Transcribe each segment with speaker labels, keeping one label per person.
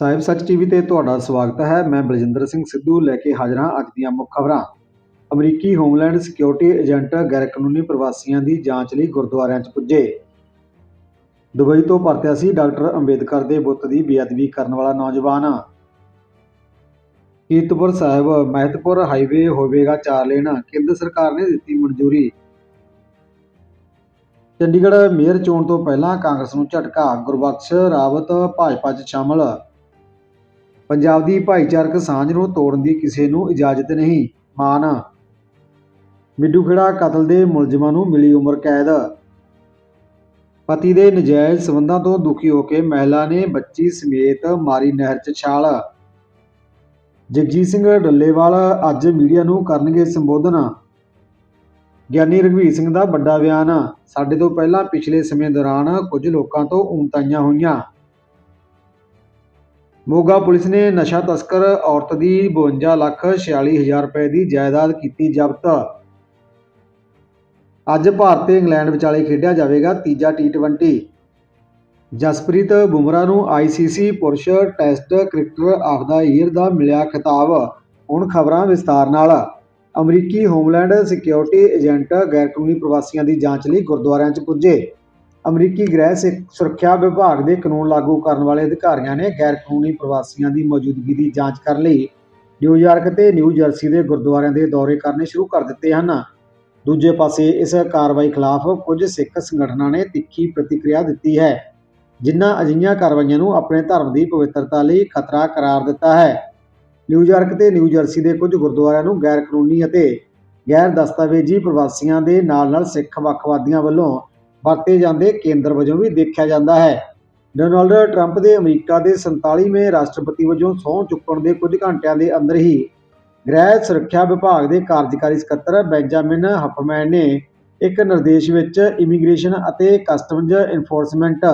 Speaker 1: ਸਾਹਿਬ, ਸੱਚ ਟੀਵੀ ਤੇ ਤੁਹਾਡਾ ਸਵਾਗਤ ਹੈ। ਮੈਂ ਬਲਜਿੰਦਰ ਸਿੰਘ ਸਿੱਧੂ ਲੈ ਕੇ ਹਾਜ਼ਰ ਹਾਂ ਅੱਜ ਦੀਆਂ ਮੁੱਖ ਖਬਰਾਂ। ਅਮਰੀਕੀ ਹੋਮਲੈਂਡ ਸਿਕਿਉਰਿਟੀ ਏਜੰਟ ਗੈਰ ਕਾਨੂੰਨੀ ਪ੍ਰਵਾਸੀਆਂ ਦੀ ਜਾਂਚ ਲਈ ਗੁਰਦੁਆਰਿਆਂ 'ਚ ਪੁੱਜੇ। ਦੁਬਈ ਤੋਂ ਪਰਤਿਆ ਸੀ ਡਾਕਟਰ ਅੰਬੇਦਕਰ ਦੇ ਬੁੱਤ ਦੀ ਬੇਅਦਬੀ ਕਰਨ ਵਾਲਾ ਨੌਜਵਾਨ। ਕੀਰਤਪੁਰ ਸਾਹਿਬ, ਮਹਿਤਪੁਰ ਹਾਈਵੇ ਹੋਵੇਗਾ ਚਾਰ ਲੇਨ। ਕੇਂਦਰ ਸਰਕਾਰ ਨੇ ਦਿੱਤੀ ਮਨਜ਼ੂਰੀ। ਚੰਡੀਗੜ੍ਹ ਮੇਅਰ ਚੋਣ ਤੋਂ ਪਹਿਲਾਂ ਕਾਂਗਰਸ ਨੂੰ ਝਟਕਾ। ਗੁਰਬਖਸ਼ ਰਾਵਤ ਭਾਜਪਾ 'ਚ ਸ਼ਾਮਲ। ਪੰਜਾਬ ਦੀ ਭਾਈਚਾਰਕ ਸਾਂਝ ਨੂੰ ਤੋੜਨ ਦੀ ਕਿਸੇ ਨੂੰ ਇਜਾਜ਼ਤ ਨਹੀਂ। ਮਾਨ। ਮਿੱਡੂ ਖੇੜਾ ਕਤਲ ਦੇ ਮੁਲਜ਼ਮਾਂ ਨੂੰ ਮਿਲੀ ਉਮਰ ਕੈਦ। ਪਤੀ ਦੇ ਨਜਾਇਜ਼ ਸਬੰਧਾਂ ਤੋਂ ਦੁਖੀ ਹੋ ਕੇ ਮਹਿਲਾ ਨੇ ਬੱਚੀ ਸਮੇਤ ਮਾਰੀ ਨਹਿਰ 'ਚ ਛਾਲ। ਜਗਜੀਤ ਸਿੰਘ ਡੱਲੇਵਾਲ ਅੱਜ ਮੀਡੀਆ ਨੂੰ ਕਰਨਗੇ ਸੰਬੋਧਨ। ਗਿਆਨੀ ਰਘਵੀਰ ਸਿੰਘ ਦਾ ਵੱਡਾ ਬਿਆਨ। ਸਾਡੇ ਤੋਂ ਪਹਿਲਾਂ ਪਿਛਲੇ ਸਮੇਂ ਦੌਰਾਨ ਕੁਝ ਲੋਕਾਂ ਤੋਂ ਊਣਤਾਈਆਂ ਹੋਈਆਂ। ਮੋਗਾ ਪੁਲਿਸ ਨੇ ਨਸ਼ਾ ਤਸਕਰ ਔਰਤ ਦੀ 52 ਲੱਖ 46 ਹਜ਼ਾਰ ਰੁਪਏ ਦੀ ਜਾਇਦਾਦ ਕੀਤੀ ਜ਼ਬਤ। ਅੱਜ ਭਾਰਤ ਤੇ ਇੰਗਲੈਂਡ ਵਿਚਾਲੇ ਖੇਡਿਆ ਜਾਵੇਗਾ ਤੀਜਾ ਟੀ20 ਜਸਪ੍ਰੀਤ ਬੁਮਰਾ ਨੂੰ ਆਈਸੀਸੀ ਪੁਰਸ਼ test cricketer of the year ਦਾ ਮਿਲਿਆ ਖਿਤਾਬ। ਹੁਣ ਖਬਰਾਂ ਵਿਸਤਾਰ ਨਾਲ। ਅਮਰੀਕੀ ਹੋਮਲੈਂਡ ਸਿਕਿਉਰਿਟੀ ਏਜੰਟ ਗੈਰਕਾਨੂੰਨੀ ਪ੍ਰਵਾਸੀਆਂ ਦੀ ਜਾਂਚ ਲਈ ਗੁਰਦੁਆਰਿਆਂ 'ਚ ਪੁੱਜੇ। ਅਮਰੀਕੀ ਗ੍ਰਹਿ ਸਿ- ਸੁਰੱਖਿਆ ਵਿਭਾਗ ਦੇ ਕਾਨੂੰਨ ਲਾਗੂ ਕਰਨ ਵਾਲੇ ਅਧਿਕਾਰੀਆਂ ਨੇ ਗੈਰਕਾਨੂੰਨੀ ਪ੍ਰਵਾਸੀਆਂ ਦੀ ਮੌਜੂਦਗੀ ਦੀ ਜਾਂਚ ਕਰਨ ਲਈ। ਨਿਊਯਾਰਕ ਤੇ ਨਿਊ ਜਰਸੀ ਦੇ ਗੁਰਦੁਆਰਿਆਂ ਦੇ ਦੌਰੇ ਕਰਨੇ ਸ਼ੁਰੂ ਕਰ ਦਿੱਤੇ ਹਨ। ਦੂਜੇ ਪਾਸੇ ਇਸ ਕਾਰਵਾਈ ਖਿਲਾਫ ਕੁਝ ਸਿੱਖ ਸੰਗਠਨਾਂ ਨੇ ਤਿੱਖੀ ਪ੍ਰਤੀਕਿਰਿਆ ਦਿੱਤੀ ਹੈ, ਜਿਨ੍ਹਾਂ ਅਜਿਹੀਆਂ ਕਾਰਵਾਈਆਂ ਨੂੰ ਆਪਣੇ ਧਰਮ ਦੀ ਪਵਿੱਤਰਤਾ ਲਈ ਖਤਰਾ ਕਰਾਰ ਦਿੱਤਾ ਹੈ। ਨਿਊਯਾਰਕ ਤੇ ਨਿਊ ਜਰਸੀ ਦੇ ਕੁਝ ਗੁਰਦੁਆਰਿਆਂ ਨੂੰ ਗੈਰ ਕਾਨੂੰਨੀ ਅਤੇ ਗੈਰ ਦਸਤਾਵੇਜ਼ੀ ਪ੍ਰਵਾਸੀਆਂ ਦੇ ਨਾਲ-ਨਾਲ ਸਿੱਖ ਵੱਖਵਾਦੀਆਂ ਵੱਲੋਂ ਵਰਤੇ ਜਾਂਦੇ ਕੇਂਦਰ ਵਜੋਂ ਵੀ ਦੇਖਿਆ ਜਾਂਦਾ ਹੈ। ਡੋਨਾਲਡ ਟਰੰਪ ਦੇ ਅਮਰੀਕਾ ਦੇ 47ਵੇਂ ਰਾਸ਼ਟਰਪਤੀ ਵਜੋਂ ਸਹੁੰ ਚੁੱਕਣ ਦੇ ਕੁਝ ਘੰਟਿਆਂ ਦੇ ਅੰਦਰ ਹੀ ਗ੍ਰਹਿ ਸੁਰੱਖਿਆ ਵਿਭਾਗ ਦੇ ਕਾਰਜਕਾਰੀ ਸਕੱਤਰ ਬੈਂਜਾਮਿਨ ਹਫਮੈਨ ਨੇ ਇੱਕ ਨਿਰਦੇਸ਼ ਵਿੱਚ ਇਮੀਗ੍ਰੇਸ਼ਨ ਅਤੇ ਕਸਟਮਜ਼ ਇਨਫੋਰਸਮੈਂਟ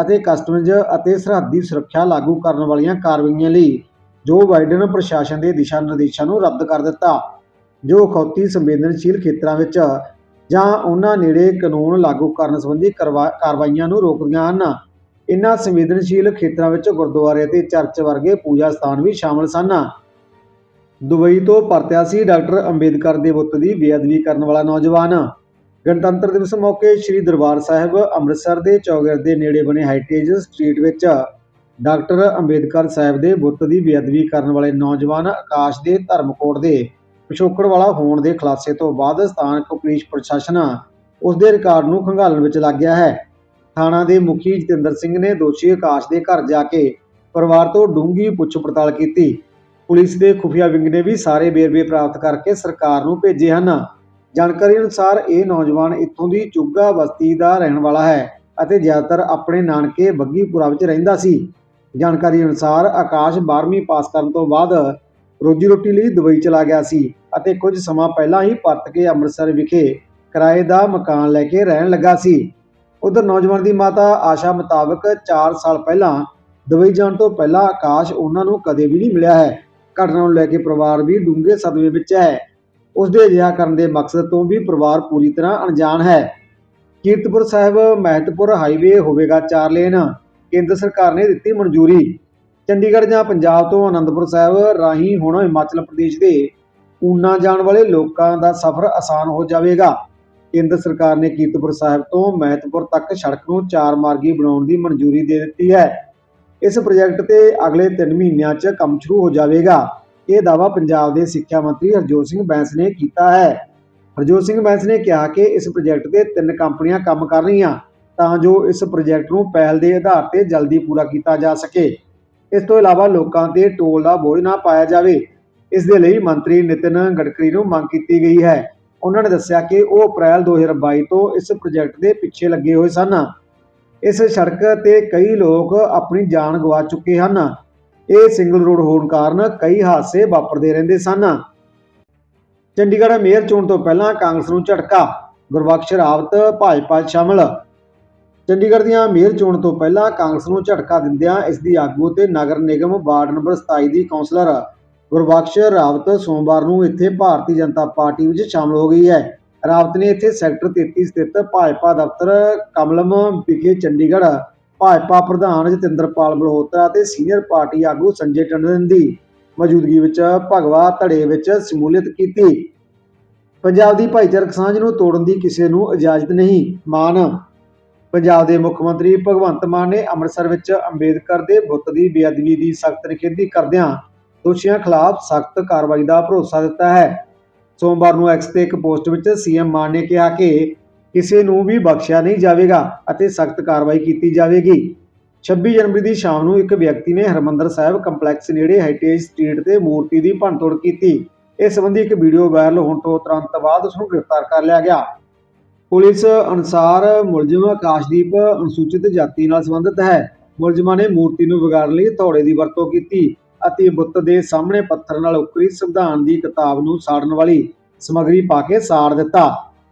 Speaker 1: ਅਤੇ ਕਸਟਮਜ਼ ਅਤੇ ਸਰਹੱਦੀ ਸੁਰੱਖਿਆ ਲਾਗੂ ਕਰਨ ਵਾਲੀਆਂ ਕਾਰਵਾਈਆਂ ਲਈ ਜੋ ਬਾਈਡਨ ਪ੍ਰਸ਼ਾਸਨ ਦੇ ਦਿਸ਼ਾ ਨਿਰਦੇਸ਼ਾਂ ਨੂੰ ਰੱਦ ਕਰ ਦਿੱਤਾ। ਜੋ ਅਖੌਤੀ ਸੰਵੇਦਨਸ਼ੀਲ ਖੇਤਰਾਂ ਵਿੱਚ ਜਾਂ ਉਹਨਾਂ ਨੇੜੇ ਕਾਨੂੰਨ ਲਾਗੂ ਕਰਨ ਸੰਬੰਧੀ ਕਰਵਾ- ਕਾਰਵਾਈਆਂ ਨੂੰ ਰੋਕਦੀਆਂ ਹਨ। ਇਨ੍ਹਾਂ ਸੰਵੇਦਨਸ਼ੀਲ ਖੇਤਰਾਂ ਵਿੱਚ ਗੁਰਦੁਆਰੇ ਅਤੇ ਚਰਚ ਵਰਗੇ ਪੂਜਾ ਸਥਾਨ ਵੀ ਸ਼ਾਮਲ ਸਨ। ਦੁਬਈ ਤੋਂ ਪਰਤਿਆ ਸੀ ਡਾਕਟਰ ਅੰਬੇਦਕਰ ਦੇ ਬੁੱਤ ਦੀ ਬੇਅਦਬੀ ਕਰਨ ਵਾਲਾ ਨੌਜਵਾਨ। ਗਣਤੰਤਰ ਦਿਵਸ ਮੌਕੇ ਸ੍ਰੀ ਦਰਬਾਰ ਸਾਹਿਬ ਅੰਮ੍ਰਿਤਸਰ ਦੇ ਚੌਗਿਰ ਦੇ ਨੇੜੇ ਬਣੇ ਹੈਰੀਟੇਜ ਸਟਰੀਟ ਵਿੱਚ ਡਾਕਟਰ ਅੰਬੇਦਕਰ ਸਾਹਿਬ ਦੇ ਬੁੱਤ ਦੀ ਬੇਅਦਬੀ ਕਰਨ ਵਾਲੇ ਨੌਜਵਾਨ ਆਕਾਸ਼ ਦੇ ਧਰਮਕੋਟ ਦੇ ਪਿਛੋਕੜ ਵਾਲਾ ਹੋਣ ਦੇ ਖੁਲਾਸੇ ਤੋਂ ਬਾਅਦ ਸਥਾਨਕ ਪੁਲਿਸ ਪ੍ਰਸ਼ਾਸਨ ਉਸ ਦੇ ਰਿਕਾਰਡ ਨੂੰ ਖੰਗਾਲਣ ਵਿੱਚ ਲੱਗ ਗਿਆ ਹੈ। ਥਾਣਾ ਦੇ ਮੁਖੀ ਜਤਿੰਦਰ ਸਿੰਘ ਨੇ ਦੋਸ਼ੀ ਆਕਾਸ਼ ਦੇ ਘਰ ਜਾ ਕੇ ਪਰਿਵਾਰ ਤੋਂ ਡੂੰਘੀ ਪੁੱਛ ਪੜਤਾਲ ਕੀਤੀ। ਪੁਲਿਸ ਦੇ ਖੁਫੀਆ ਵਿੰਗ ਨੇ ਵੀ ਸਾਰੇ ਵੇਰਵੇ ਪ੍ਰਾਪਤ ਕਰਕੇ ਸਰਕਾਰ ਨੂੰ ਭੇਜੇ ਹਨ। ਜਾਣਕਾਰੀ ਅਨੁਸਾਰ ਇਹ ਨੌਜਵਾਨ ਇੱਥੋਂ ਦੀ ਚੁੱਗਾ ਬਸਤੀ ਦਾ ਰਹਿਣ ਵਾਲਾ ਹੈ ਅਤੇ ਜ਼ਿਆਦਾਤਰ ਆਪਣੇ ਨਾਨਕੇ ਬੱਗੀਪੁਰਾ ਵਿੱਚ ਰਹਿੰਦਾ ਸੀ। ਜਾਣਕਾਰੀ ਅਨੁਸਾਰ ਆਕਾਸ਼ 12ਵੀਂ ਪਾਸ ਕਰਨ ਤੋਂ ਬਾਅਦ ਰੋਜੀ ਰੋਟੀ ਲਈ ਦੁਬਈ ਚਲਾ ਗਿਆ ਸੀ ਅਤੇ ਕੁਝ ਸਮਾਂ ਪਹਿਲਾਂ ਹੀ ਪਰਤ ਕੇ ਅੰਮ੍ਰਿਤਸਰ ਵਿਖੇ ਕਿਰਾਏ ਦਾ ਮਕਾਨ ਲੈ ਕੇ ਰਹਿਣ ਲੱਗਾ ਸੀ। ਉਧਰ ਨੌਜਵਾਨ ਦੀ ਮਾਤਾ ਆਸ਼ਾ ਮੁਤਾਬਕ 4 ਸਾਲ ਪਹਿਲਾਂ ਦੁਬਈ ਜਾਣ ਤੋਂ ਪਹਿਲਾਂ ਆਕਾਸ਼ ਉਹਨਾਂ ਨੂੰ ਕਦੇ ਵੀ ਨਹੀਂ ਮਿਲਿਆ ਹੈ। ਘਟਨਾ ਨੂੰ ਲੈ ਕੇ ਪਰਿਵਾਰ ਵੀ ਡੂੰਘੇ ਸਦਮੇ ਵਿੱਚ ਹੈ। ਉਸ ਦੇ ਅਜਿਹਾ ਕਰਨ ਦੇ ਮਕਸਦ ਤੋਂ ਵੀ ਪਰਿਵਾਰ ਪੂਰੀ ਤਰ੍ਹਾਂ ਅਣਜਾਣ ਹੈ। ਕੀਰਤਪੁਰ ਸਾਹਿਬ ਮਹਿਤਪੁਰ ਹਾਈਵੇ ਹੋਵੇਗਾ ਚਾਰ ਲੇਨ। ਕੇਂਦਰ ਸਰਕਾਰ ਨੇ ਦਿੱਤੀ ਮਨਜ਼ੂਰੀ। ਚੰਡੀਗੜ੍ਹ ਜਾਂ ਪੰਜਾਬ ਤੋਂ ਆਨੰਦਪੁਰ ਸਾਹਿਬ ਰਾਹੀਂ ਹੁਣ ਹਿਮਾਚਲ ਪ੍ਰਦੇਸ਼ ਦੇ ਊਨਾ ਜਾਣ ਵਾਲੇ ਲੋਕਾਂ ਦਾ ਸਫ਼ਰ ਆਸਾਨ ਹੋ ਜਾਵੇਗਾ। ਕੇਂਦਰ ਸਰਕਾਰ ਨੇ ਕੀਰਤਪੁਰ ਸਾਹਿਬ ਤੋਂ ਮਹਿਤਪੁਰ ਤੱਕ ਸੜਕ ਨੂੰ ਚਾਰ ਮਾਰਗੀ ਬਣਾਉਣ ਦੀ ਮਨਜ਼ੂਰੀ ਦੇ ਦਿੱਤੀ ਹੈ। ਇਸ ਪ੍ਰੋਜੈਕਟ ਤੇ ਅਗਲੇ 3 ਮਹੀਨਿਆਂ 'ਚ ਕੰਮ ਸ਼ੁਰੂ ਹੋ ਜਾਵੇਗਾ। ਇਹ ਦਾਅਵਾ ਪੰਜਾਬ ਦੇ ਸਿੱਖਿਆ ਮੰਤਰੀ ਹਰਜੋਤ ਸਿੰਘ ਬੈਂਸ ਨੇ ਕੀਤਾ ਹੈ। ਹਰਜੋਤ ਸਿੰਘ ਬੈਂਸ ਨੇ ਕਿਹਾ ਕਿ ਇਸ ਪ੍ਰੋਜੈਕਟ ਤੇ ਤਿੰਨ ਕੰਪਨੀਆਂ ਕੰਮ ਕਰ ਰਹੀਆਂ ਤਾਂ ਜੋ ਇਸ ਪ੍ਰੋਜੈਕਟ ਨੂੰ ਪਹਿਲ ਦੇ ਆਧਾਰ ਤੇ ਜਲਦੀ ਪੂਰਾ ਕੀਤਾ ਜਾ ਸਕੇ। ਇਸ ਤੋਂ ਇਲਾਵਾ ਲੋਕਾਂ ਤੇ ਟੋਲ ਦਾ ਬੋਝ ਨਾ ਪਾਇਆ ਜਾਵੇ। ਇਸ ਦੇ ਲਈ ਮੰਤਰੀ ਨਿਤਿਨ ਗਡਕਰੀ ਨੂੰ ਮੰਗ ਕੀਤੀ ਗਈ ਹੈ। ਉਹਨਾਂ ਨੇ ਦੱਸਿਆ ਕਿ ਉਹ ਅਪ੍ਰੈਲ 2022 ਤੋਂ ਇਸ ਪ੍ਰੋਜੈਕਟ ਦੇ ਪਿੱਛੇ ਲੱਗੇ ਹੋਏ ਸਨ। ਇਸ ਸੜਕ ਤੇ ਕਈ ਲੋਕ ਆਪਣੀ ਜਾਨ ਗਵਾ ਚੁੱਕੇ ਹਨ। ਇਹ ਸਿੰਗਲ ਰੋਡ ਹੋਣ ਕਾਰਨ ਕਈ ਹਾਦਸੇ ਵਾਪਰਦੇ ਰਹਿੰਦੇ ਸਨ। ਚੰਡੀਗੜ੍ਹ ਮੇਅਰ ਚੋਣ ਤੋਂ ਪਹਿਲਾਂ ਕਾਂਗਰਸ ਨੂੰ ਝਟਕਾ। ਗੁਰਬਖਸ਼ ਰਾਵਤ, ਭਾਜਪਾ ਸ਼ਾਮਲ। ਚੰਡੀਗੜ੍ਹ ਦੀਆਂ ਮੇਅਰ ਚੋਣ ਤੋਂ ਪਹਿਲਾਂ ਕਾਂਗਰਸ ਨੂੰ ਝਟਕਾ ਦਿੰਦਿਆਂ ਇਸ ਦੀ ਆਗੂ ਤੇ ਨਗਰ ਨਿਗਮ ਵਾਰਡ ਨੰਬਰ 27 ਦੀ ਕੌਂਸਲਰ ਗੁਰਬਖਸ਼ ਰਾਵਤ ਸੋਮਵਾਰ ਨੂੰ ਇੱਥੇ ਭਾਰਤੀ ਜਨਤਾ ਪਾਰਟੀ ਵਿੱਚ ਸ਼ਾਮਲ ਹੋ ਗਈ ਹੈ। ਰਾਵਤ ਨੇ ਇੱਥੇ ਸੈਕਟਰ 33 ਸਥਿਤ ਭਾਜਪਾ ਦਫ਼ਤਰ ਕਮਲਮ ਵਿਖੇ ਚੰਡੀਗੜ੍ਹ ਭਾਜਪਾ ਪ੍ਰਧਾਨ ਜਤਿੰਦਰਪਾਲ ਮਲਹੋਤਰਾ ਅਤੇ ਸੀਨੀਅਰ ਪਾਰਟੀ ਆਗੂ ਸੰਜੇ ਟੰਡਨ ਦੀ ਮੌਜੂਦਗੀ ਵਿੱਚ ਭਗਵਾ ਧੜੇ ਵਿੱਚ ਸ਼ਮੂਲੀਅਤ ਕੀਤੀ। ਪੰਜਾਬ ਦੀ ਭਾਈਚਾਰਕ ਸਾਂਝ ਨੂੰ ਤੋੜਨ ਦੀ ਕਿਸੇ ਨੂੰ ਇਜਾਜ਼ਤ ਨਹੀਂ ਮਾਨ ਪੰਜਾਬ ਦੇ ਮੁੱਖ ਮੰਤਰੀ ਭਗਵੰਤ ਮਾਨ ਨੇ ਅੰਮ੍ਰਿਤਸਰ ਵਿੱਚ ਅੰਬੇਦਕਰ ਦੇ ਬੁੱਤ ਦੀ ਬੇਅਦਬੀ ਦੀ ਸਖਤ ਨਿਖੇਧੀ ਕਰਦਿਆਂ ਦੋਸ਼ੀਆਂ ਖਿਲਾਫ ਸਖਤ ਕਾਰਵਾਈ ਦਾ ਭਰੋਸਾ ਦਿੱਤਾ ਹੈ। ਸੋਮਵਾਰ ਨੂੰ ਐਕਸ ਤੇ ਇੱਕ ਪੋਸਟ ਵਿੱਚ ਸੀਐਮ ਮਾਨ ਨੇ ਕਿਹਾ ਕਿ ਕਿਸੇ ਨੂੰ ਵੀ ਬਖਸ਼ਿਆ ਨਹੀਂ ਜਾਵੇਗਾ ਅਤੇ ਸਖਤ ਕਾਰਵਾਈ ਕੀਤੀ ਜਾਵੇਗੀ। 26 ਜਨਵਰੀ ਦੀ ਸ਼ਾਮ ਨੂੰ ਇੱਕ ਵਿਅਕਤੀ ਨੇ ਹਰਮੰਦਰ ਸਾਹਿਬ ਕੰਪਲੈਕਸ ਨੇੜੇ ਹੈਰੀਟੇਜ ਸਟਰੀਟ ਤੇ ਮੂਰਤੀ ਦੀ ਭੰਨਤੋੜ ਕੀਤੀ। ਇਸ ਸੰਬੰਧੀ ਇੱਕ ਵੀਡੀਓ ਵਾਇਰਲ ਹੋਣ ਤੋਂ ਤੁਰੰਤ ਬਾਅਦ ਉਸ ਨੂੰ ਗ੍ਰਿਫਤਾਰ ਕਰ ਲਿਆ ਗਿਆ। ਪੁਲਿਸ ਅਨੁਸਾਰ ਮੁਲਜ਼ਮ ਆਕਾਸ਼ਦੀਪ ਅਨੁਸੂਚਿਤ ਜਾਤੀ ਨਾਲ ਸੰਬੰਧਿਤ ਹੈ। ਮੁਲਜ਼ਮਾਂ ਨੇ ਮੂਰਤੀ ਨੂੰ ਵਿਗਾੜਨ ਲਈ ਹਥੌੜੇ ਦੀ ਵਰਤੋਂ ਕੀਤੀ ਅਤੇ ਬੁੱਤ ਦੇ ਸਾਹਮਣੇ ਪੱਥਰ ਨਾਲ ਉਕਰੀ ਸੰਵਿਧਾਨ ਦੀ ਕਿਤਾਬ ਨੂੰ ਸਾੜਨ ਵਾਲੀ ਸਮੱਗਰੀ ਪਾ ਕੇ ਸਾੜ ਦਿੱਤਾ।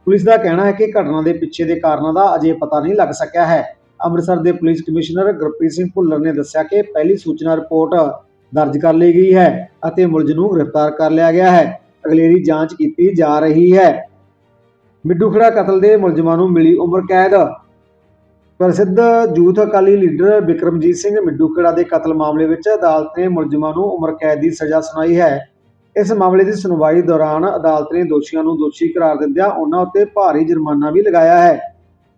Speaker 1: ਪੁਲਿਸ ਦਾ ਕਹਿਣਾ ਹੈ ਕਿ ਘਟਨਾ ਦੇ ਪਿੱਛੇ ਦੇ ਕਾਰਨਾਂ ਦਾ ਅਜੇ ਪਤਾ ਨਹੀਂ ਲੱਗ ਸਕਿਆ ਹੈ। ਅੰਮ੍ਰਿਤਸਰ ਦੇ ਪੁਲਿਸ ਕਮਿਸ਼ਨਰ ਗੁਰਪ੍ਰੀਤ ਸਿੰਘ ਭੁੱਲਰ ਨੇ ਦੱਸਿਆ ਕਿ ਪਹਿਲੀ ਸੂਚਨਾ ਰਿਪੋਰਟ ਦਰਜ ਕਰ ਲਈ ਗਈ ਹੈ ਅਤੇ ਮੁਲਜ਼ਮ ਨੂੰ ਗ੍ਰਿਫਤਾਰ ਕਰ ਲਿਆ ਗਿਆ ਹੈ। ਅਗਲੇਰੀ ਜਾਂਚ ਕੀਤੀ ਜਾ ਰਹੀ ਹੈ। ਮਿੱਡੂਖੜਾ ਕਤਲ ਦੇ ਮੁਲਜ਼ਮਾਂ ਨੂੰ ਮਿਲੀ ਉਮਰ ਕੈਦ। ਪ੍ਰਸਿੱਧ ਯੂਥ ਅਕਾਲੀ ਲੀਡਰ ਵਿਕਰਮਜੀਤ ਸਿੰਘ ਮਿੱਡੂ ਖੜਾ ਦੇ ਕਤਲ ਮਾਮਲੇ ਵਿੱਚ ਅਦਾਲਤ ਨੇ ਮੁਲਜ਼ਮਾਂ ਨੂੰ ਉਮਰ ਕੈਦ ਦੀ ਸਜ਼ਾ ਸੁਣਾਈ ਹੈ। ਇਸ ਮਾਮਲੇ ਦੀ ਸੁਣਵਾਈ ਦੌਰਾਨ ਅਦਾਲਤ ਨੇ ਦੋਸ਼ੀਆਂ ਨੂੰ ਦੋਸ਼ੀ ਕਰਾਰ ਦਿੰਦਿਆਂ ਉਹਨਾਂ ਉੱਤੇ ਭਾਰੀ ਜੁਰਮਾਨਾ ਵੀ ਲਗਾਇਆ ਹੈ।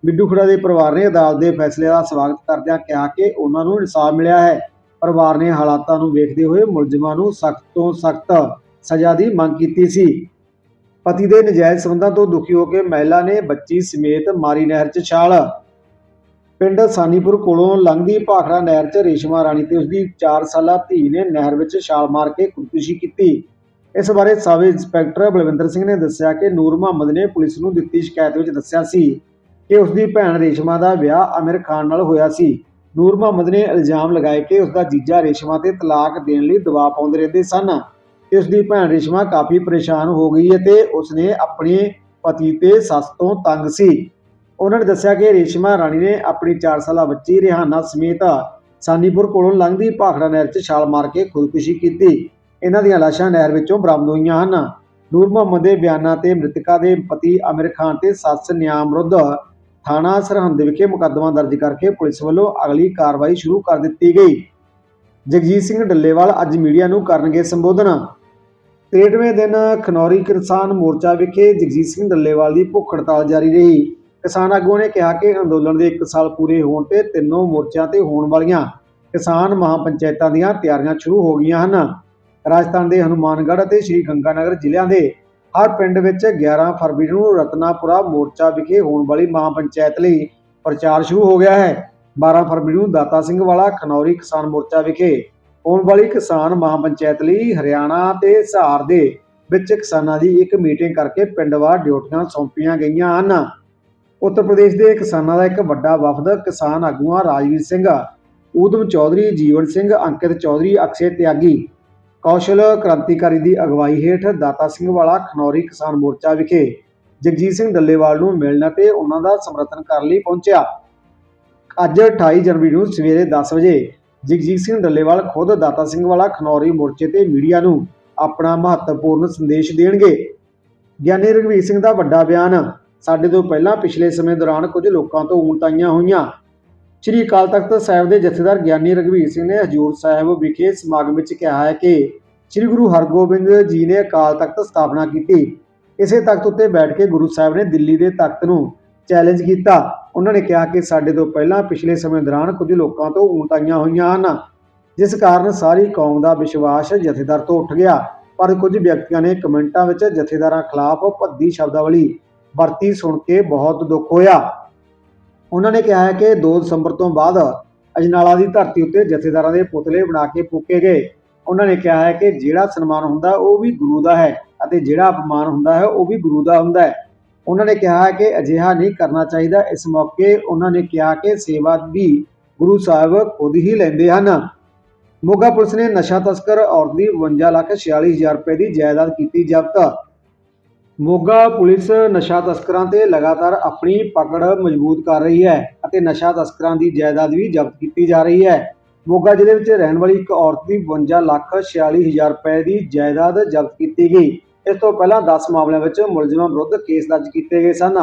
Speaker 1: ਮਿੱਡੂ ਖੜਾ ਦੇ ਪਰਿਵਾਰ ਨੇ ਅਦਾਲਤ ਦੇ ਫੈਸਲੇ ਦਾ ਸਵਾਗਤ ਕਰਦਿਆਂ ਕਿਹਾ ਕਿ ਉਹਨਾਂ ਨੂੰ ਇਨਸਾਫ ਮਿਲਿਆ ਹੈ। ਪਰਿਵਾਰ ਨੇ ਹਾਲਾਤਾਂ ਨੂੰ ਵੇਖਦੇ ਹੋਏ ਮੁਲਜ਼ਮਾਂ ਨੂੰ ਸਖਤ ਤੋਂ ਸਖਤ ਸਜ਼ਾ ਦੀ ਮੰਗ ਕੀਤੀ ਸੀ। ਪਤੀ ਦੇ ਨਜਾਇਜ਼ ਸੰਬੰਧਾਂ ਤੋਂ ਦੁਖੀ ਹੋ ਕੇ ਮਹਿਲਾ ਨੇ ਬੱਚੀ ਸਮੇਤ ਮਾਰੀ ਨਹਿਰ 'ਚ ਛਾਲ। ਪਿੰਡ ਸਾਨੀਪੁਰ ਕੋਲੋਂ ਲੰਘਦੀ ਭਾਖੜਾ ਨਹਿਰ 'ਚ ਰੇਸ਼ਮਾ ਰਾਣੀ ਤੇ ਉਸਦੀ 4 ਸਾਲਾ ਧੀ ਨੇ ਨਹਿਰ ਵਿੱਚ ਛਾਲ ਮਾਰ ਕੇ ਖੁਦਕੁਸ਼ੀ ਕੀਤੀ। ਇਸ ਬਾਰੇ ਸਬ ਇੰਸਪੈਕਟਰ ਬਲਵਿੰਦਰ ਸਿੰਘ ਨੇ ਦੱਸਿਆ ਕਿ ਨੂਰ ਮੁਹੰਮਦ ਨੇ ਪੁਲਿਸ ਨੂੰ ਦਿੱਤੀ ਸ਼ਿਕਾਇਤ ਵਿੱਚ ਦੱਸਿਆ ਸੀ ਕਿ ਉਸਦੀ ਭੈਣ ਰੇਸ਼ਮਾ ਦਾ ਵਿਆਹ ਆਮਿਰ ਖਾਨ ਨਾਲ ਹੋਇਆ ਸੀ। ਨੂਰ ਮੁਹੰਮਦ ਨੇ ਇਲਜ਼ਾਮ ਲਗਾਏ ਕਿ ਉਸਦਾ ਜੀਜਾ ਰੇਸ਼ਮਾ ਤੇ ਤਲਾਕ ਦੇਣ ਲਈ ਦਬਾਅ ਪਾਉਂਦੇ ਰਹਿੰਦੇ ਸਨ। ਤੇ ਉਸਦੀ ਭੈਣ ਰਿਸ਼ਮਾ ਕਾਫੀ ਪਰੇਸ਼ਾਨ ਹੋ ਗਈ ਅਤੇ ਉਸਨੇ ਆਪਣੇ ਪਤੀ ਤੇ ਸੱਸ ਤੋਂ ਤੰਗ ਸੀ। ਉਹਨਾਂ ਨੇ ਦੱਸਿਆ ਕਿ ਰੇਸ਼ਮਾ ਰਾਣੀ ਨੇ ਆਪਣੀ 4 ਸਾਲਾ ਬੱਚੀ ਰਿਹਾਨਾ ਸਮੇਤ ਸਾਨੀਪੁਰ ਕੋਲੋਂ ਲੰਘਦੀ ਭਾਖੜਾ ਨਹਿਰ 'ਚ ਛਾਲ ਮਾਰ ਕੇ ਖੁਦਕੁਸ਼ੀ ਕੀਤੀ। ਇਹਨਾਂ ਦੀਆਂ ਲਾਸ਼ਾਂ ਨਹਿਰ ਵਿੱਚੋਂ ਬਰਾਮਦ ਹੋਈਆਂ ਹਨ। ਨੂਰ ਮੁਹੰਮਦ ਦੇ ਬਿਆਨਾਂ ਤੇ ਮ੍ਰਿਤਕਾ ਦੇ ਪਤੀ ਆਮਿਰ ਖਾਨ ਤੇ ਸੱਸ ਨਿਆਮ ਵਿਰੁੱਧ ਥਾਣਾ ਸਰਹੰਦ ਵਿਖੇ ਮੁਕੱਦਮਾ ਦਰਜ ਕਰਕੇ ਪੁਲਿਸ ਵੱਲੋਂ ਅਗਲੀ ਕਾਰਵਾਈ ਸ਼ੁਰੂ ਕਰ ਦਿੱਤੀ ਗਈ। ਜਗਜੀਤ ਸਿੰਘ ਡੱਲੇਵਾਲ ਅੱਜ ਮੀਡੀਆ ਨੂੰ ਕਰਨਗੇ ਸੰਬੋਧਨ। 63ਵੇਂ ਦਿਨ ਖਨੌਰੀ ਕਿਸਾਨ ਮੋਰਚਾ ਵਿਖੇ ਜਗਜੀਤ ਸਿੰਘ ਡੱਲੇਵਾਲ ਦੀ ਭੁੱਖ ਹੜਤਾਲ ਜਾਰੀ ਰਹੀ। ਕਿਸਾਨ ਆਗੂਆਂ ਨੇ ਕਿਹਾ ਕਿ ਅੰਦੋਲਨ ਦੇ 1 ਸਾਲ ਪੂਰੇ ਹੋਣ ਤੇ ਤਿੰਨੋਂ ਮੋਰਚਿਆਂ ਤੇ ਹੋਣ ਵਾਲੀਆਂ ਕਿਸਾਨ ਮਹਾਪੰਚਾਇਤਾਂ ਦੀਆਂ ਤਿਆਰੀਆਂ ਸ਼ੁਰੂ ਹੋ ਗਈਆਂ ਹਨ। ਰਾਜਸਥਾਨ ਦੇ ਹਨੂਮਾਨਗੜ੍ਹ ਅਤੇ ਸ਼੍ਰੀ ਗੰਗਾਨਗਰ ਜ਼ਿਲ੍ਹਿਆਂ ਦੇ ਹਰ ਪਿੰਡ ਵਿੱਚ 11 ਫਰਵਰੀ ਨੂੰ ਰਤਨਾਪੁਰਾ ਮੋਰਚਾ ਵਿਖੇ ਹੋਣ ਵਾਲੀ ਮਹਾਪੰਚਾਇਤ ਲਈ ਪ੍ਰਚਾਰ ਸ਼ੁਰੂ ਹੋ ਗਿਆ ਹੈ। 12 ਫਰਵਰੀ ਨੂੰ ਦਾਤਾ ਸਿੰਘ ਵਾਲਾ ਖਨੌਰੀ ਕਿਸਾਨ ਮੋਰਚਾ ਵਿਖੇ ਹੋਣ ਵਾਲੀ ਕਿਸਾਨ ਮਹਾਪੰਚਾਇਤ ਲਈ ਹਰਿਆਣਾ ਤੇ ਹਿਸਾਰ ਦੇ ਵਿੱਚ ਕਿਸਾਨਾਂ ਦੀ ਇੱਕ ਮੀਟਿੰਗ ਕਰਕੇ ਪਿੰਡਵਾਰ ਡਿਊਟੀਆਂ ਸੌਂਪੀਆਂ ਗਈਆਂ ਹਨ। ਉੱਤਰ ਪ੍ਰਦੇਸ਼ ਦੇ ਕਿਸਾਨਾਂ ਦਾ ਇੱਕ ਵੱਡਾ ਵਫਦ ਕਿਸਾਨ ਆਗੂਆਂ ਰਾਜਵੀਰ ਸਿੰਘ, ਊਧਮ ਚੌਧਰੀ ਜੀਵਨ ਸਿੰਘ, ਅੰਕਿਤ ਚੌਧਰੀ, ਅਕਸ਼ੇ ਤਿਆਗੀ, ਕੌਸ਼ਲ ਕ੍ਰਾਂਤੀਕਾਰੀ ਦੀ ਅਗਵਾਈ ਹੇਠ ਦਾਤਾ ਸਿੰਘ ਵਾਲਾ ਖਨੌਰੀ ਕਿਸਾਨ ਮੋਰਚਾ ਵਿਖੇ ਜਗਜੀਤ ਸਿੰਘ ਡੱਲੇਵਾਲ ਨੂੰ ਮਿਲਣ ਅਤੇ ਉਹਨਾਂ ਦਾ ਸਮਰਥਨ ਕਰਨ ਲਈ ਪਹੁੰਚਿਆ। ਅੱਜ 28 ਜਨਵਰੀ ਨੂੰ ਸਵੇਰੇ 10 ਵਜੇ ਜਗਜੀਤ ਸਿੰਘ ਡੱਲੇਵਾਲ ਖੁਦ ਦਾਤਾ ਸਿੰਘ ਵਾਲਾ ਖਨੌਰੀ ਮੋਰਚੇ ਤੇ ਮੀਡੀਆ ਨੂੰ ਆਪਣਾ ਮਹੱਤਵਪੂਰਨ ਸੰਦੇਸ਼ ਦੇਣਗੇ। ਗਿਆਨੀ ਰਘਵੀਰ ਸਿੰਘ ਦਾ ਵੱਡਾ ਬਿਆਨ, ਸਾਡੇ ਤੋਂ ਪਹਿਲਾਂ ਪਿਛਲੇ ਸਮੇਂ ਦੌਰਾਨ ਕੁਝ ਲੋਕਾਂ ਤੋਂ ਊਣਤਾਈਆਂ ਹੋਈਆਂ। ਸ੍ਰੀ ਅਕਾਲ ਤਖਤ ਸਾਹਿਬ ਦੇ ਜਥੇਦਾਰ ਗਿਆਨੀ ਰਘਵੀਰ ਸਿੰਘ ਨੇ ਹਜੂਰ ਸਾਹਿਬ ਵਿਖੇ ਸਮਾਗਮ ਵਿੱਚ ਕਿਹਾ ਹੈ ਕਿ ਸ੍ਰੀ ਗੁਰੂ ਹਰਗੋਬਿੰਦ ਜੀ ਨੇ ਅਕਾਲ ਤਖਤ ਸਥਾਪਨਾ ਕੀਤੀ। ਇਸੇ ਤਖਤ ਉੱਤੇ ਬੈਠ ਕੇ ਗੁਰੂ ਸਾਹਿਬ ਨੇ ਦਿੱਲੀ ਦੇ ਤਖਤ ਨੂੰ ਚੈਲੰਜ ਕੀਤਾ। ਉਹਨਾਂ ਨੇ ਕਿਹਾ ਕਿ ਸਾਡੇ ਤੋਂ ਪਹਿਲਾਂ ਪਿਛਲੇ ਸਮੇਂ ਦੌਰਾਨ ਕੁਝ ਲੋਕਾਂ ਤੋਂ ਊਂਟ ਆਈਆਂ ਹੋਈਆਂ ਹਨ, ਜਿਸ ਕਾਰਨ ਸਾਰੀ ਕੌਮ ਦਾ ਵਿਸ਼ਵਾਸ ਜਥੇਦਾਰ ਤੋਂ ਉੱਠ ਗਿਆ। ਪਰ ਕੁਝ ਵਿਅਕਤੀਆਂ ਨੇ ਕਮੈਂਟਾਂ ਵਿੱਚ ਜਥੇਦਾਰਾਂ ਖਿਲਾਫ ਭੱਦੀ ਸ਼ਬਦਾਵਲੀ ਵਰਤੀ ਸੁਣ ਕੇ ਬਹੁਤ ਦੁੱਖ ਹੋਇਆ। ਉਹਨਾਂ ਨੇ ਕਿਹਾ ਹੈ ਕਿ 2 ਦਸੰਬਰ ਤੋਂ ਬਾਅਦ ਅਜਨਾਲਾ ਦੀ ਧਰਤੀ ਉੱਤੇ ਜਥੇਦਾਰਾਂ ਦੇ ਪੁਤਲੇ ਬਣਾ ਕੇ ਫੂਕੇ ਗਏ। ਉਹਨਾਂ ਨੇ ਕਿਹਾ ਹੈ ਕਿ ਜਿਹੜਾ ਸਨਮਾਨ ਹੁੰਦਾ ਉਹ ਵੀ ਗੁਰੂ ਦਾ ਹੈ ਅਤੇ ਜਿਹੜਾ ਅਪਮਾਨ ਹੁੰਦਾ ਹੈ ਉਹ ਵੀ ਗੁਰੂ ਦਾ ਹੁੰਦਾ ਹੈ। ਉਹਨਾਂ ਨੇ ਕਿਹਾ ਹੈ ਕਿ ਅਜਿਹਾ ਨਹੀਂ ਕਰਨਾ ਚਾਹੀਦਾ। ਇਸ ਮੌਕੇ ਉਹਨਾਂ ਨੇ ਕਿਹਾ ਕਿ ਸੇਵਾ ਵੀ ਗੁਰੂ ਸਾਹਿਬ ਖੁਦ ਹੀ ਲੈਂਦੇ ਹਨ। ਮੋਗਾ ਪੁਲਿਸ ਨੇ ਨਸ਼ਾ ਤਸਕਰ ਔਰਤ ਦੀ 52 ਲੱਖ 46 ਹਜ਼ਾਰ ਰੁਪਏ ਦੀ ਜਾਇਦਾਦ ਕੀਤੀ ਜ਼ਬਤ। ਮੋਗਾ ਪੁਲਿਸ ਨਸ਼ਾ ਤਸਕਰਾਂ ਤੇ ਲਗਾਤਾਰ ਆਪਣੀ ਪਕੜ ਮਜ਼ਬੂਤ ਕਰ ਰਹੀ ਹੈ ਅਤੇ ਨਸ਼ਾ ਤਸਕਰਾਂ ਦੀ ਜਾਇਦਾਦ ਵੀ ਜ਼ਬਤ ਕੀਤੀ ਜਾ ਰਹੀ ਹੈ। ਮੋਗਾ ਜ਼ਿਲ੍ਹੇ ਵਿੱਚ ਰਹਿਣ ਵਾਲੀ ਇੱਕ ਔਰਤ ਦੀ 52 ਲੱਖ 46 ਹਜ਼ਾਰ ਰੁਪਏ ਦੀ ਜਾਇਦਾਦ ਜ਼ਬਤ ਕੀਤੀ ਗਈ। ਇਸ ਤੋਂ ਪਹਿਲਾਂ 10 ਮਾਮਲਿਆਂ ਵਿੱਚ ਮੁਲਜ਼ਮਾਂ ਵਿਰੁੱਧ ਕੇਸ ਦਰਜ ਕੀਤੇ ਗਏ ਸਨ।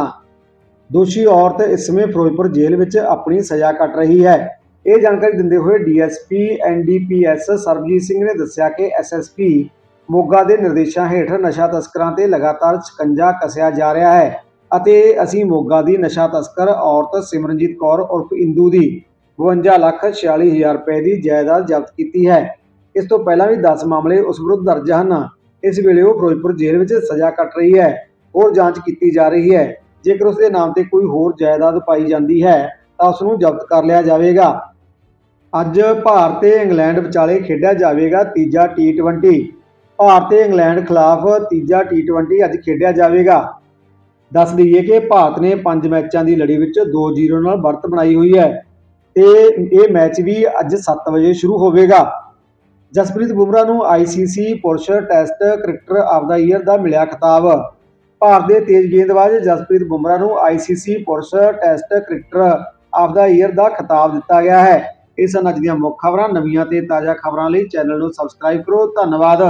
Speaker 1: ਦੋਸ਼ੀ ਔਰਤ ਇਸ ਸਮੇਂ ਫਿਰੋਜ਼ਪੁਰ ਜੇਲ੍ਹ ਵਿੱਚ ਆਪਣੀ ਸਜ਼ਾ ਕੱਟ ਰਹੀ ਹੈ। ਇਹ ਜਾਣਕਾਰੀ ਦਿੰਦੇ ਹੋਏ ਡੀਐਸਪੀ, ਐਨਡੀਪੀਐਸ ਸਰਬਜੀਤ ਸਿੰਘ ਨੇ ਦੱਸਿਆ ਕਿ ਐਸਐਸਪੀ ਮੋਗਾ ਦੇ ਨਿਰਦੇਸ਼ਾਂ ਹੇਠ ਨਸ਼ਾ ਤਸਕਰਾਂ ਤੇ ਲਗਾਤਾਰ ਸ਼ਿਕੰਜਾ ਕੱਸਿਆ ਜਾ ਰਿਹਾ ਹੈ ਅਤੇ ਅਸੀਂ ਮੋਗਾ ਦੀ ਨਸ਼ਾ ਤਸਕਰ ਔਰਤ ਸਿਮਰਨਜੀਤ ਕੌਰ ਉਰਫ ਇੰਦੂ ਦੀ 52 ਲੱਖ 46 ਹਜ਼ਾਰ ਰੁਪਏ ਦੀ ਜਾਇਦਾਦ ਜ਼ਬਤ ਕੀਤੀ ਹੈ। ਇਸ ਤੋਂ ਪਹਿਲਾਂ ਵੀ 10 ਮਾਮਲੇ ਉਸ ਵਿਰੁੱਧ ਦਰਜ ਹਨ। ਇਸ ਵੇਲੇ ਉਹ ਫਿਰੋਜ਼ਪੁਰ ਜੇਲ੍ਹ ਵਿੱਚ ਸਜ਼ਾ ਕੱਟ ਰਹੀ ਹੈ ਹੋਰ ਜਾਂਚ ਕੀਤੀ ਜਾ ਰਹੀ ਹੈ। ਜੇਕਰ ਉਸ ਦੇ ਨਾਮ ਤੇ ਕੋਈ ਹੋਰ ਜਾਇਦਾਦ ਪਾਈ ਜਾਂਦੀ ਹੈ, ਤਾਂ ਉਸ ਨੂੰ ਜ਼ਬਤ ਕਰ ਲਿਆ ਜਾਵੇਗਾ। ਅੱਜ ਭਾਰਤ ਤੇ ਇੰਗਲੈਂਡ ਵਿਚਾਲੇ ਖੇਡਿਆ ਜਾਵੇਗਾ ਤੀਜਾ T20 ਭਾਰਤ ਤੇ ਇੰਗਲੈਂਡ ਖਿਲਾਫ ਤੀਜਾ T20 ਅੱਜ ਖੇਡਿਆ ਜਾਵੇਗਾ। ਦੱਸ ਦਈਏ ਕਿ ਭਾਰਤ ਨੇ 5 ਮੈਚਾਂ ਦੀ ਲੜੀ ਵਿੱਚ 2-0 ਨਾਲ ਬਰਤ ਬਣਾਈ ਹੋਈ ਹੈ। ਤੇ ਇਹ ਮੈਚ ਵੀ ਅੱਜ 7 ਵਜੇ ਸ਼ੁਰੂ ਹੋਵੇਗਾ। ਜਸਪ੍ਰੀਤ ਬੁਮਰਾ ਨੂੰ ICC ਪੁਰਸ਼ test cricketer of the year ਦਾ ਮਿਲਿਆ ਖਿਤਾਬ। ਭਾਰਤ ਦੇ ਤੇਜ਼ ਗੇਂਦਬਾਜ਼ ਜਸਪ੍ਰੀਤ ਬੁਮਰਾ ਨੂੰ ICC ਪੁਰਸ਼ test cricketer of the year ਦਾ ਖਿਤਾਬ ਦਿੱਤਾ ਗਿਆ ਹੈ। ਇਸ ਸਨ ਅੱਜ ਦੀਆਂ ਮੁੱਖ ਖਬਰਾਂ ਨਵੀਆਂ ਤੇ ਤਾਜ਼ਾ ਖਬਰਾਂ ਲਈ ਚੈਨਲ ਨੂੰ ਸਬਸਕ੍ਰਾਈਬ ਕਰੋ। ਧੰਨਵਾਦ।